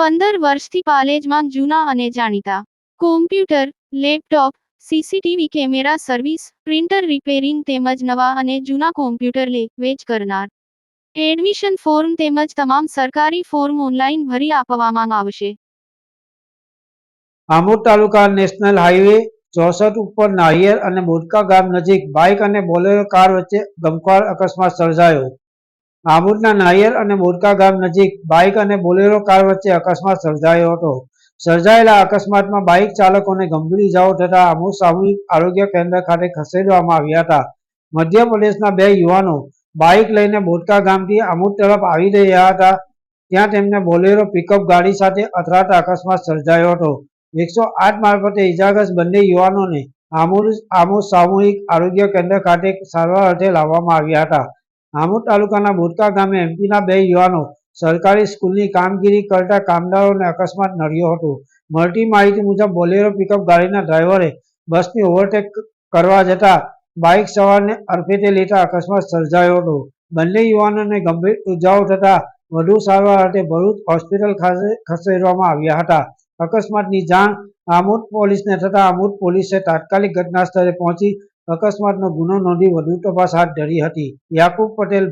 પંદર વર્ષથી પાલેજમાં જૂના અને જાણીતા. Computer laptop CCTV camera service printer repairing તેમજ નવા અને જૂના કોમ્પ્યુટર લે, વેચ કરનાર. એડમિશન ફોર્મ તેમજ તમામ સરકારી ફોર્મ ઓનલાઈન ભરી આપવામાં આવશે. આમોદ તાલુકા નેશનલ હાઈવે, ચોસઠ ઉપર નારિયેર અને બોડકા ગામ નજીક બાઇક અને બોલેરો કાર વચ્ચે ગમખ્વાર અકસ્માત સર્જાયો. આમોદના નાયર અને મોરકા ગામ નજીક બાઇક અને બોલેરો કાર વચ્ચે અકસ્માત સર્જાયો હતો. સર્જાયેલા અકસ્માતમાં બાઇક ચાલકોને ગંભીર ઇજાઓ થતા આમોદ સામૂહિક આરોગ્ય કેન્દ્ર ખાતે ખસેડવામાં આવ્યા હતા. મધ્યપ્રદેશના બે યુવાનો બાઇક લઈને મોરકા ગામથી આમોદ તરફ આવી રહ્યા હતા. ત્યાં તેમને બોલેરો પિકઅપ ગાડી સાથે અથડાતા અકસ્માત સર્જાયો હતો. એકસો આઠ મારફતે ઇજાગ્રસ્ત બંને યુવાનોને આમોદ આમોદ સામૂહિક આરોગ્ય કેન્દ્ર ખાતે સારવાર અર્થે લાવવામાં આવ્યા હતા. આમોદ તાલુકાના બોરકા ગામે એમપીના બે યુવાનો સરકારી સ્કૂલની કામગીરી કરતા કામદારોને અકસ્માત નડ્યો હતો. મળતી માહિતી મુજબ બોલેરો પિકઅપ ગાડીના ડ્રાઈવરે બસની ઓવરટેક કરવા જતા બાઇક સવારને અડફેટે લેતા અકસ્માત સર્જાયો હતો. બંને યુવાનોને ગંભીર ઇજાઓ થતા વધુ સારવાર માટે ભરૂચ હોસ્પિટલ ખસેડવામાં આવ્યા હતા. અકસ્માતની જાણ આમોદ પોલીસને થતા આમોદ પોલીસે તાત્કાલિક ઘટના સ્થળે પહોંચી અકસ્માતનો ગુનો નોંધી વધુ તપાસ હાથ ધરી હતી. યાકુબ પટેલ